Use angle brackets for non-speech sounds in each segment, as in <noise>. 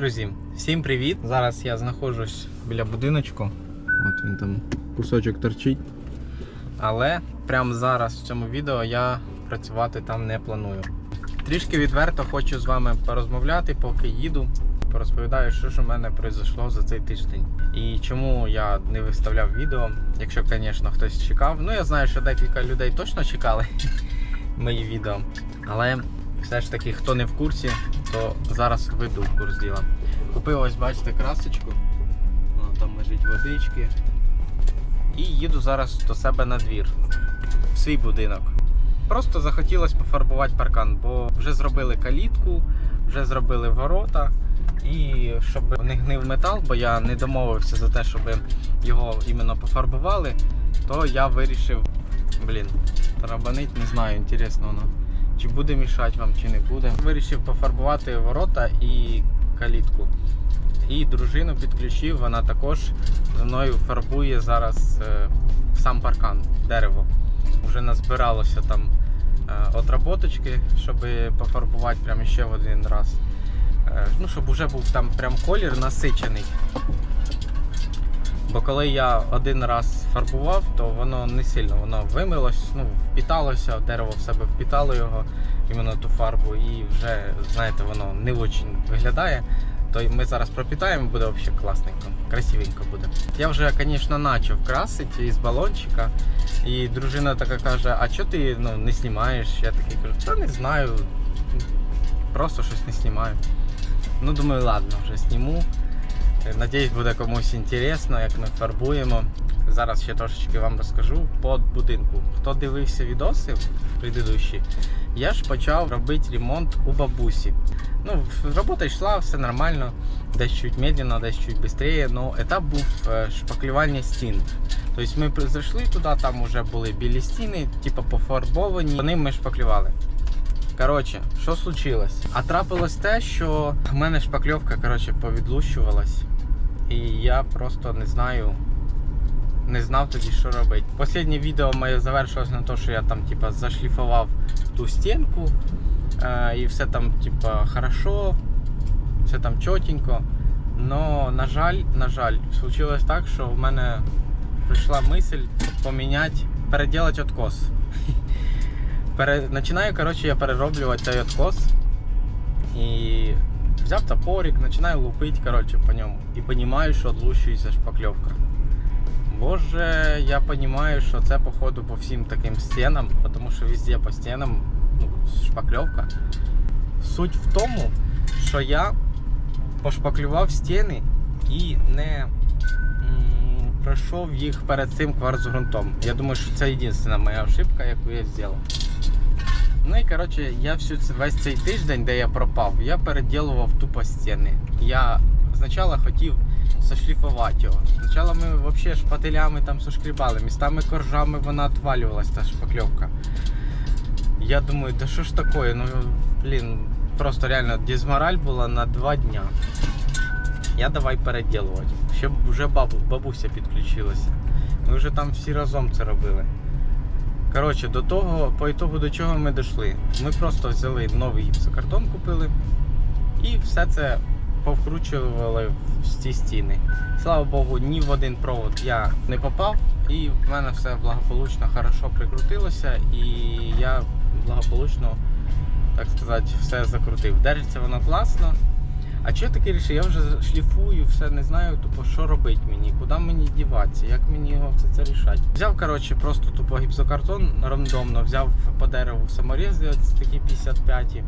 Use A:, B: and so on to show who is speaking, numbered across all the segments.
A: друзі, всім привіт! Зараз я знаходжусь біля будиночку. От він там кусочок торчить. Але прямо зараз в цьому відео я працювати там не планую. Трішки відверто хочу з вами порозмовляти, поки їду. Порозповідаю, що ж у мене пройшло за цей тиждень. І чому я не виставляв відео, якщо, звісно, хтось чекав. Ну, я знаю, що декілька людей точно чекали <laughs> мої відео. Але все ж таки, хто не в курсі, то зараз вийду в курс діла. Купив ось, бачите, красочку. Воно там лежить водички. І їду зараз до себе на двір, в свій будинок. Просто захотілося пофарбувати паркан, бо вже зробили калітку, вже зробили ворота. І щоб не гнив метал, бо я не домовився за те, щоб його іменно пофарбували, то я вирішив, блін, тарабанить, не знаю, інтересно воно. Чи буде мішати вам, чи не буде. Вирішив пофарбувати ворота і калітку. І дружину підключив, вона також за мною фарбує зараз е, сам паркан, дерево. Вже назбиралося там е, отработочки, щоб пофарбувати прямо ще в один раз. Е, ну, щоб вже був там прям колір насичений. Бо коли я один раз фарбував, то воно не сильно воно вимилось, ну, впіталося, дерево в себе впітало його, іменно ту фарбу, і вже, знаєте, воно не дуже виглядає. То ми зараз пропітаємо, буде взагалі класненько, красивенько буде. Я вже, звісно, почав красити із балончика. І дружина така каже: а чого ти ну, не знімаєш? Я такий кажу, та не знаю, просто щось не знімаю. Ну, думаю, ладно, вже зніму. Надіюсь, буде комусь інтересно, як ми фарбуємо. Зараз ще трошечки вам розкажу по будинку. Хто дивився відоси предыдущі, я ж почав робити ремонт у бабусі. Ну, робота йшла, все нормально, десь чуть медленно, десь чуть швидше, але етап був е, шпаклювання стін. Тобто ми зайшли туди, там вже були білі стіни, типу пофарбовані, по ним ми шпаклювали. Коротше, що случилось? А трапилось те, що в мене шпакльовка коротше, повідлущувалась. І я просто не знаю, не знав тоді, що робити. Останнє відео моє завершилось на те, що я там типа, зашліфував ту стінку. Е, і все там, типа, хорошо, все там чотенько. Но, на жаль, на жаль, случилось так, що в мене прийшла мисль поміняти, переділати откос. <laughs> Пере... Починаю, коротше, я перероблювати цей откос. І взяв топорик, починаю лупити коротше, по ньому. І розумію, що відлущується шпакльовка. Боже, я розумію, що це походу по всім таким стінам, тому що везде по стінам ну, шпакльовка. Суть в тому, що я пошпаклював стіни і не пройшов їх перед цим кварцґрунтом. Я думаю, що це єдина моя ошибка, яку я зробив. Ну і коротше, я всю весь цей тиждень, де я пропав, я переділував тупо стіни. Я спочатку хотів сошліфувати його. Спочатку ми взагалі шпателями там сошкрібали, містами коржами вона отвалювалась, та шпакльовка. Я думаю, да що ж таке? Ну, блін, просто реально дізмораль була на два дня. Я давай переділувати. Ще вже бабу, бабуся підключилася. Ми вже там всі разом це робили. Коротше, до того, по ітогу до чого ми дійшли. Ми просто взяли новий гіпсокартон, купили і все це повкручували в ці стіни. Слава Богу, ні в один провод я не попав, і в мене все благополучно, хорошо прикрутилося, і я благополучно, так сказати, все закрутив. Держиться воно класно. А чого я таке рішив? Я вже шліфую, все не знаю, тупо що робити мені, куди мені діватися, як мені його все це рішати. Взяв, коротше, просто тупо гіпсокартон рандомно, взяв по дереву саморези ось такі 55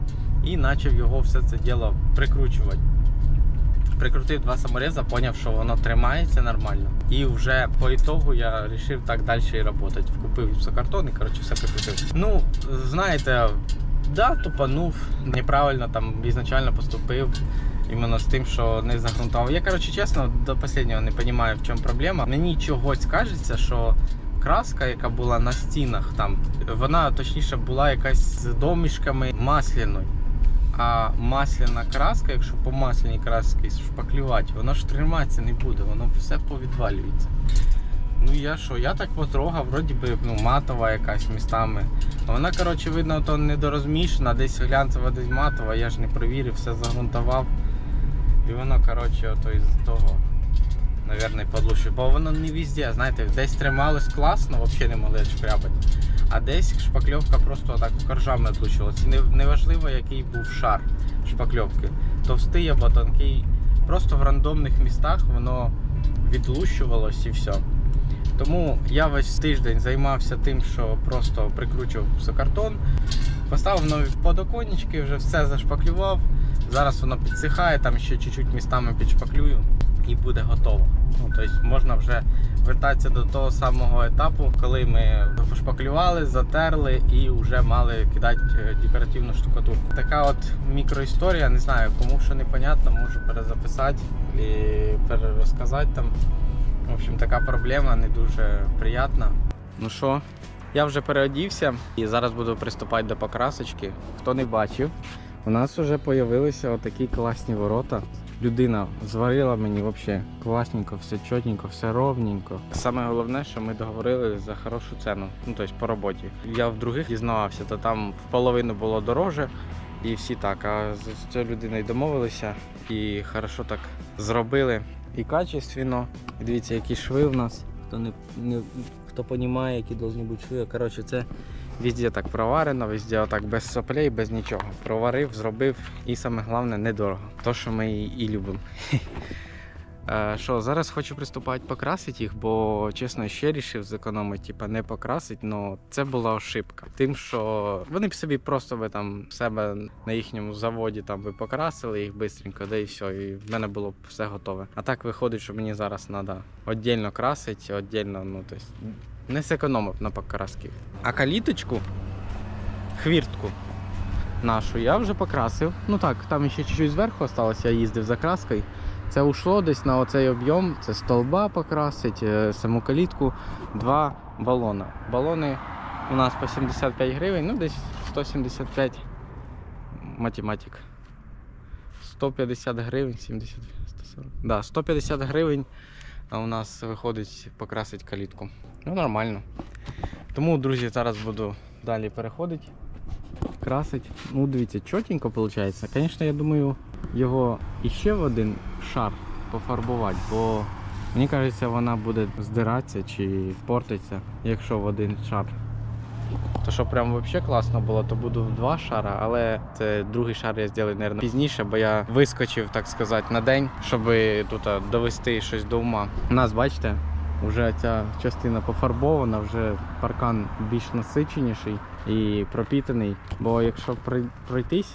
A: і почав його все це діло прикручувати. Прикрутив два самореза, зрозумів, що воно тримається нормально. І вже по ітогу я вирішив так далі і працювати. Купив гіпсокартон і коротше все прикрутив. Ну, знаєте, да, тупанув, неправильно там ізначально поступив. Іменно з тим, що не загрунтував. Я, коротше, чесно, до останнього не розумію, в чому проблема. Мені чогось кажеться, що краска, яка була на стінах, там, вона точніше була якась з домішками масляною. А масляна краска, якщо по масляній краски шпаклювати, воно ж триматися не буде, воно все повідвалюється. Ну я що, я так потрогав, вроді би ну, матова якась містами. Вона, коротше, видно, то недорозмішана, десь глянцева, десь матова, я ж не провірив, все загрунтував. І воно, коротше, ото із того, навірно, подлуще. Бо воно не везде, знаєте, десь трималось класно, взагалі не могли шкрябати. А десь шпакльовка просто так коржами отлучилась. Не, неважливо, який був шар шпакльовки. Товстий або тонкий. Просто в рандомних містах воно відлущувалось і все. Тому я весь тиждень займався тим, що просто прикручував сокартон, поставив нові подоконнички, вже все зашпаклював. Зараз воно підсихає, там ще чуть-чуть містами підшпаклюю і буде готово. Ну, тобто можна вже вертатися до того самого етапу, коли ми пошпаклювали, затерли і вже мали кидати е, декоративну штукатурку. Така от мікроісторія, не знаю, кому що непонятно, можу перезаписати і перерозказати там. В общем, така проблема не дуже приятна. Ну що, я вже переодівся і зараз буду приступати до покрасочки. Хто не бачив, у нас вже з'явилися отакі класні ворота. Людина зварила мені взагалі класненько, все чотненько, все ровненько. Саме головне, що ми договорили за хорошу ціну, ну тобто по роботі. Я в других дізнавався, то там в половину було дороже, і всі так. А з цією людиною домовилися і хорошо так зробили. І качественно. Дивіться, які шви в нас. Хто не, не хто розуміє, які повинні бути шви. Коротше, це везде так проварено, везде отак без соплей, без нічого. Проварив, зробив і саме головне недорого. То, що ми і любимо. <laughs> Е, Що, зараз хочу приступати покрасити їх, бо чесно ще вирішив зекономити, типа не покрасити, але це була ошибка. Тим, що вони б собі просто би там себе на їхньому заводі там би покрасили їх швидко, да і все, і в мене було б все готове. А так виходить, що мені зараз треба віддільно красити, віддільно, ну тобто не зекономив на покраски. А каліточку, хвіртку нашу я вже покрасив. Ну так, там ще чуть-чуть зверху осталось, я їздив за краскою. Це ушло десь на оцей об'єм, це столба покрасить, е, саму калітку, два балона. Балони у нас по 75 гривень, ну десь 175 математик. 150 гривень, 70, 140. Да, 150 гривень у нас виходить покрасити калітку. Ну нормально. Тому, друзі, зараз буду далі переходити, красити. Ну, дивіться, чотенько виходить. Звісно, я думаю, його іще в один шар пофарбувати, бо мені кажеться, вона буде здиратися чи портитися, якщо в один шар. То що прям взагалі класно було, то буду в два шара, але це другий шар я зроблю, мабуть, пізніше, бо я вискочив, так сказати, на день, щоб тут довести щось до ума. У нас, бачите, вже ця частина пофарбована, вже паркан більш насиченіший і пропітаний. Бо якщо прой- пройтись,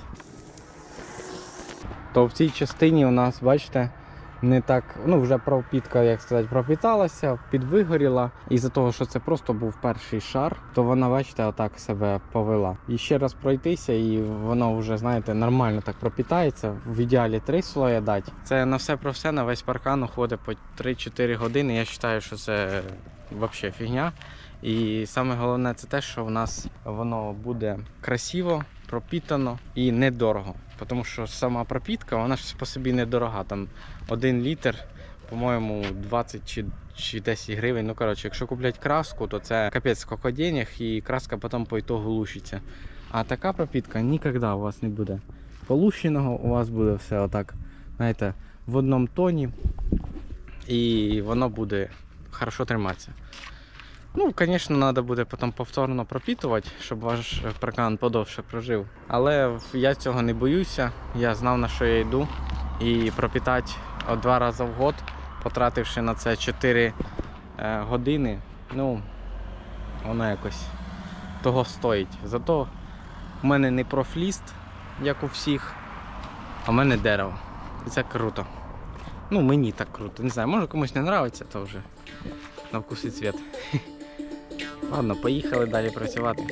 A: то в цій частині у нас, бачите, не так, ну вже пропітка, як сказати, пропіталася, підвигоріла. І за того, що це просто був перший шар, то вона, бачите, отак себе повела. І ще раз пройтися, і воно вже, знаєте, нормально так пропітається. В ідеалі три слоя дати. Це на все про все, на весь паркан уходить по 3-4 години. Я вважаю, що це взагалі фігня. І саме головне це те, що в нас воно буде красиво, пропітано і недорого. Тому що сама пропітка, вона ж по собі недорога. Там 1 літр, по-моєму, 20 чи, чи 10 гривень. Ну коротше, якщо купляти краску, то це капець скільки денег, і краска потім по ітогу лущиться. А така пропітка ніколи у вас не буде. Полущеного у вас буде все отак, знаєте, в одному тоні, і воно буде хорошо триматися. Ну, звісно, треба буде потім повторно пропітувати, щоб ваш паркан подовше прожив. Але я цього не боюся. Я знав на що я йду. І пропітати два рази в год, потративши на це 4 е, години, ну, воно якось того стоїть. Зато в мене не профліст, як у всіх, а в мене дерево. І це круто. Ну, мені так круто. Не знаю, може комусь не подобається, то вже на вкус і цвіт. <laughs> Ладно, поїхали далі працювати.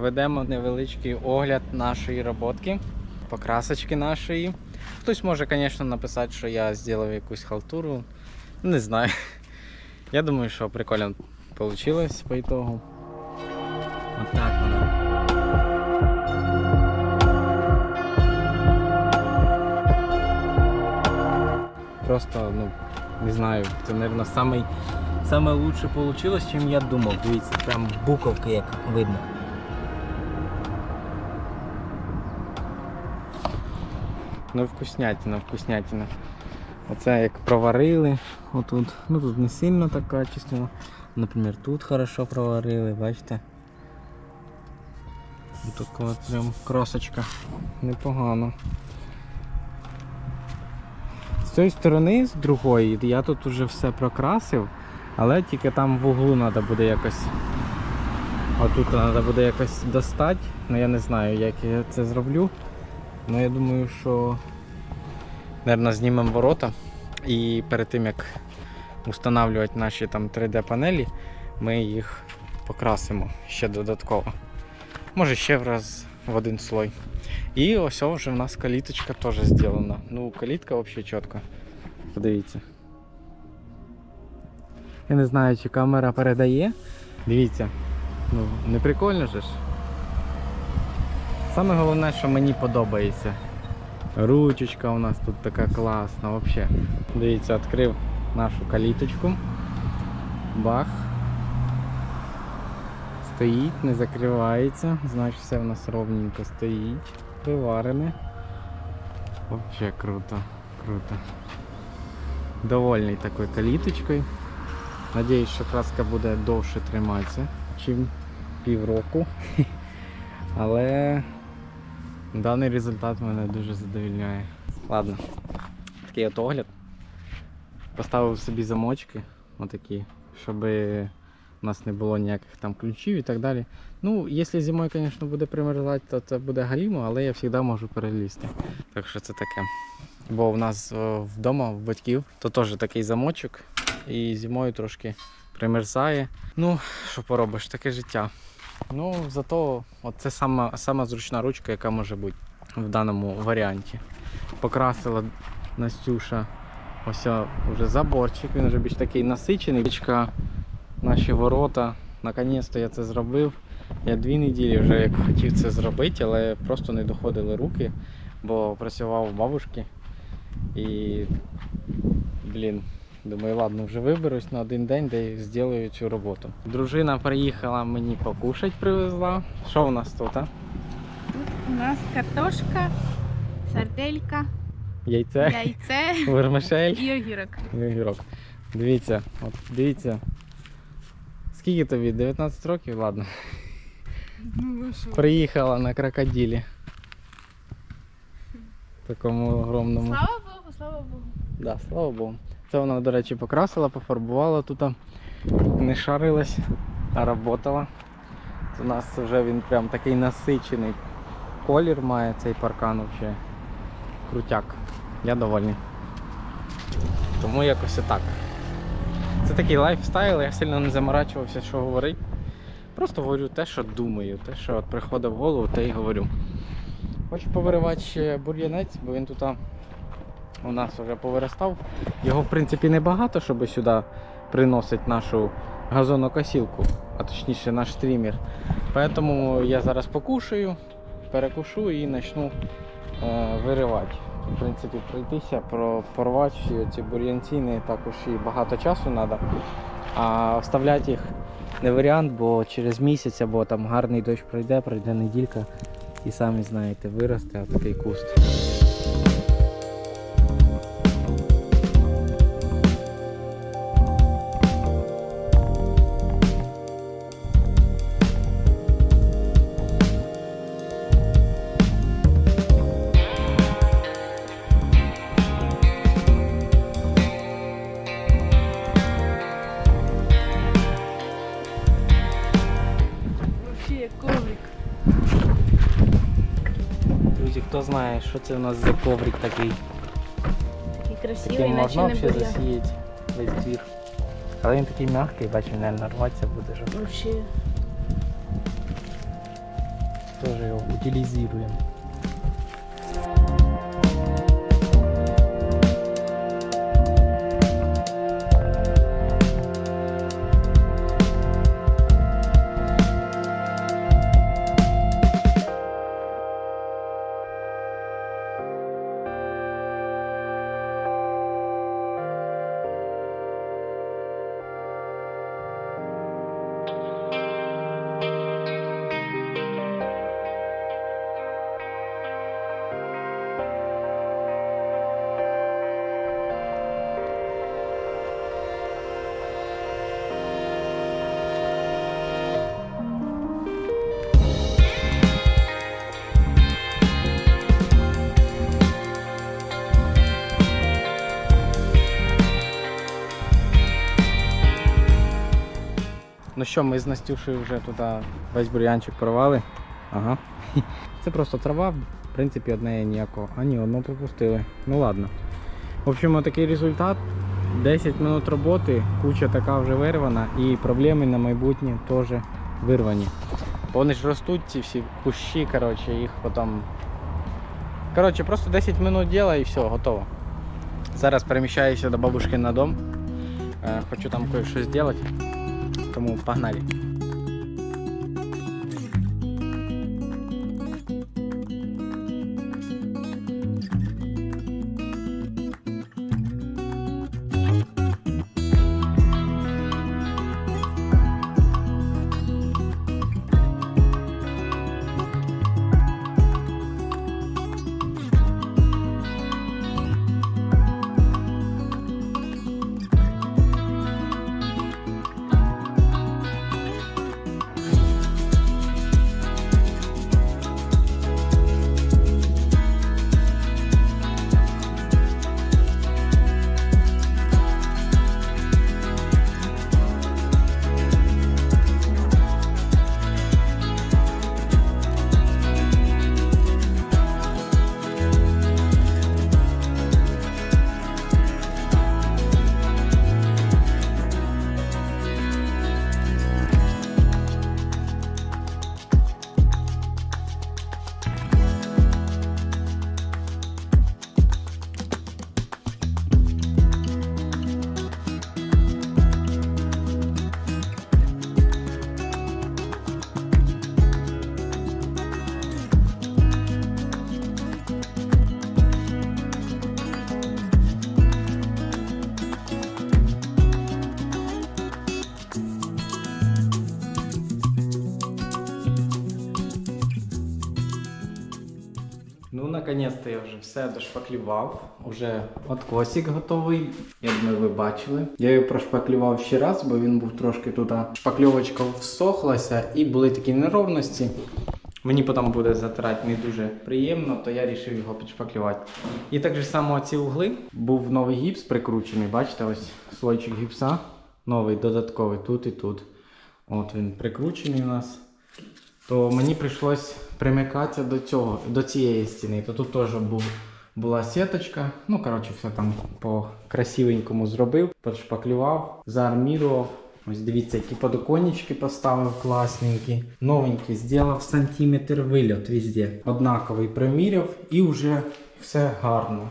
A: Проведемо невеличкий огляд нашої роботки, покрасочки нашої. Хтось може, звісно, написати, що я зробив якусь халтуру. Не знаю. <laughs> Я думаю, що прикольно вийшло по ітогу. Отак воно. Просто, ну, не знаю, це, мабуть, лучше вийшло, чим я думав. Дивіться, прям буковки як видно. Ну, вкуснятина, вкуснятина. Оце як проварили отут. Ну тут не сильно так качественно. Наприклад, тут хорошо проварили, бачите? Тут от прям красочка. Непогано. З цієї сторони, з другої, я тут вже все прокрасив, але тільки там в углу треба буде якось. Отут треба буде якось достати. Ну я не знаю, як я це зроблю. Ну я думаю, що Наверно, знімемо ворота і перед тим як встановлювати наші там 3D панелі, ми їх покрасимо ще додатково. Може ще раз в один слой. І ось вже в нас каліточка теж зроблена. Ну, калітка взагалі чітко. Подивіться. Я не знаю, чи камера передає. Дивіться. Ну, не прикольно же ж. Саме головне, що мені подобається. Ручечка у нас тут така класна вообще. Дивіться, відкрив нашу каліточку. Бах. Стоїть, не закривається. Значить все в нас ровненько стоїть. Приварене. Вообще круто, круто. Довольний такою каліточкою. Надіюсь, що краска буде довше триматися, чим півроку. <laughs> Але Даний результат мене дуже задовільняє. Ладно, такий от огляд. Поставив собі замочки, отакі, щоб у нас не було ніяких там ключів і так далі. Ну, якщо зимою, звісно, буде примерзати, то це буде галімо, але я завжди можу перелізти. Так що це таке. Бо в нас вдома, в батьків, то теж такий замочок. І зимою трошки примерзає. Ну, що поробиш, таке життя. Ну, зато от це сама, сама зручна ручка, яка може бути в даному варіанті. Покрасила Настюша ось вже заборчик, він вже більш такий насичений. Річка, наші ворота. Наконець-то я це зробив. Я дві неділі вже як хотів це зробити, але просто не доходили руки, бо працював у бабушки. І, блін, Думаю, ладно, вже виберусь на один день, де зроблю цю роботу. Дружина приїхала мені покушать привезла. Що у нас тут? А?
B: Тут у нас картошка, сарделька,
A: Яйце,
B: яйце <laughs>
A: вермишель
B: і огірок.
A: і огірок. Дивіться, от дивіться. Скільки тобі? 19 років? Ладно.
B: Ну, що?
A: Приїхала на крокодилі. Такому огромному.
B: Слава Богу, слава Богу.
A: Да, слава Богу. Це вона, до речі, покрасила, пофарбувала тут. Не шарилась, а работала. У нас вже він прям такий насичений колір має цей паркан взагалі. Крутяк. Я довольний. Тому якось отак. Це такий лайфстайл, я сильно не заморачувався, що говорити. Просто говорю те, що думаю, те, що от приходить в голову, те й говорю. Хочу повиривати ще бур'янець, бо він тут у нас вже повиростав. Його в принципі небагато, щоб сюди приносить нашу газонокосілку, а точніше наш стрімер. Тому я зараз покушаю, перекушу і почну е, виривати. В принципі, пройтися, про, порвати ці бур'янці також і багато часу треба. А вставляти їх не варіант, бо через місяць або там гарний дощ пройде, пройде неділька і самі знаєте, виросте такий куст. Друзі, що це у нас за коврик такий?
B: Такий красивий,
A: Таким
B: наче
A: можна
B: не
A: взагалі засіяти весь двір. Але він такий м'який, бачу, не нарватися буде вже.
B: Вообще.
A: теж його утилізуємо. Ну що, ми з Настюшею вже туди весь бур'янчик порвали. Ага. Це просто трава, в принципі, одне ніякого. А ні, одну пропустили. Ну ладно. В общем, такий результат. 10 минут роботи, куча така вже вирвана і проблеми на майбутнє теж вирвані. Вони ж ростуть ці всі кущі, коротше, їх потім. Коротше, просто 10 минут діла і все, готово. Зараз переміщаюся до бабушки на дом. Е, Хочу там кое-що зробити. Тому погнали. Наконец-то я вже все дошпаклював. Уже откосик готовий. Я думаю, ви бачили. Я його прошпаклював ще раз, бо він був трошки тут. Шпакльовочка всохлася і були такі неровності. Мені потім буде затирати не дуже приємно, то я вирішив його підшпаклювати. І так же само ці угли. Був новий гіпс прикручений. Бачите, ось слойчик гіпса. Новий додатковий тут і тут. От він прикручений у нас то мені прийшлось примикатися до цього, до цієї стіни. То тут теж був, була сіточка. Ну, коротше, все там по красивенькому зробив, подшпаклював, заармірував. Ось дивіться, які подоконнички поставив класненькі. Новенький, зробив сантиметр вильот везде. Однаковий приміряв і вже все гарно.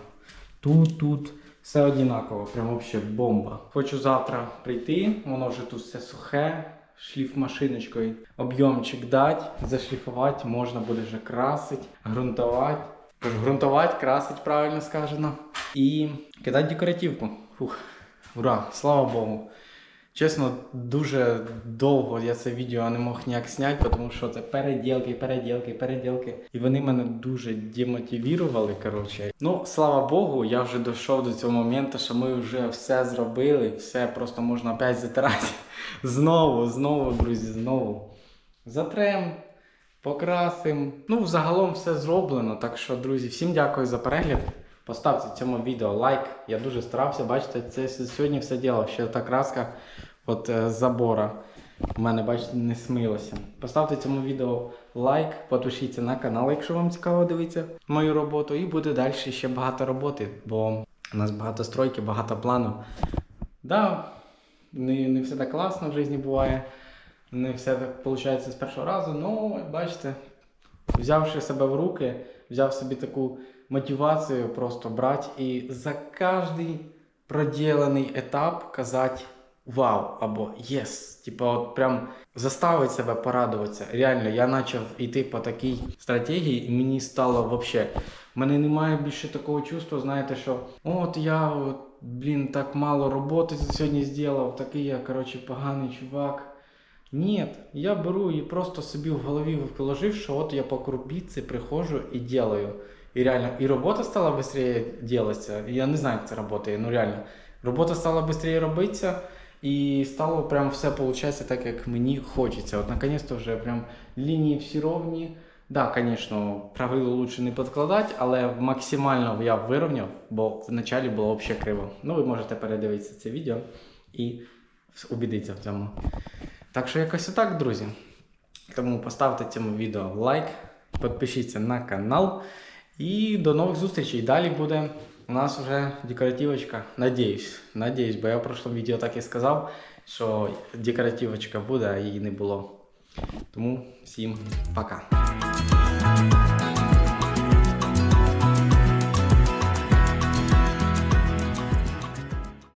A: Тут, тут. Все однаково, прям вообще бомба. Хочу завтра прийти, воно вже тут все сухе, шліф машиночкою, об'ємчик дати, зашліфувати, можна буде вже красити, ґрунтувати. Тож ґрунтувати, красить, правильно сказано. І кидати декоративку. Фух, ура, слава Богу. Чесно, дуже довго я це відео не мог ніяк зняти, тому що це переділки, переділки, переділки. І вони мене дуже демотивували. Коротше. Ну, слава Богу, я вже дійшов до цього моменту, що ми вже все зробили, все просто можна опять затирати. <laughs> Знову, знову, друзі, знову. Затрем, покрасим. Ну, загалом все зроблено. Так що, друзі, всім дякую за перегляд. Поставте цьому відео лайк. Я дуже старався, бачите, це сьогодні все діло. Ще та краска от е, забора. У мене, бачите, не смилося. Поставте цьому відео лайк, підпишіться на канал, якщо вам цікаво дивитися мою роботу. І буде далі ще багато роботи, бо у нас багато стройки, багато планів. Да, не, не все так класно в житті буває. Не все так виходить з першого разу, але бачите, взявши себе в руки, взяв собі таку мотивацію просто брати і за кожний проділений етап казати вау або єс. Типа, от прям заставить себе порадуватися. Реально, я почав йти по такій стратегії, і мені стало вообще. У мене немає більше такого чувства, знаєте, що от я, от, блін, так мало роботи сьогодні зробив, такий я, коротше, поганий чувак. Ні, я беру і просто собі в голові вложив, що от я по крупиці приходжу і делаю. І реально, і робота стала швидше делаться. Я не знаю, як це працює, ну реально. Робота стала швидше робитися, і стало прям все виходить так, як мені хочеться. От наконец-то вже прям лінії всі ровні. Да, звісно, правило лучше не підкладати, але максимально я вирівняв, бо вначалі було взагалі криво. Ну, ви можете передивитися це відео і убідитися в цьому. Так що якось отак, друзі. Тому поставте цьому відео лайк, підпишіться на канал. І до нових зустрічей. Далі буде у нас вже декоративочка. Надіюсь, надіюсь, бо я в прошлому відео так і сказав, що декоративочка буде, а її не було. Тому всім пока.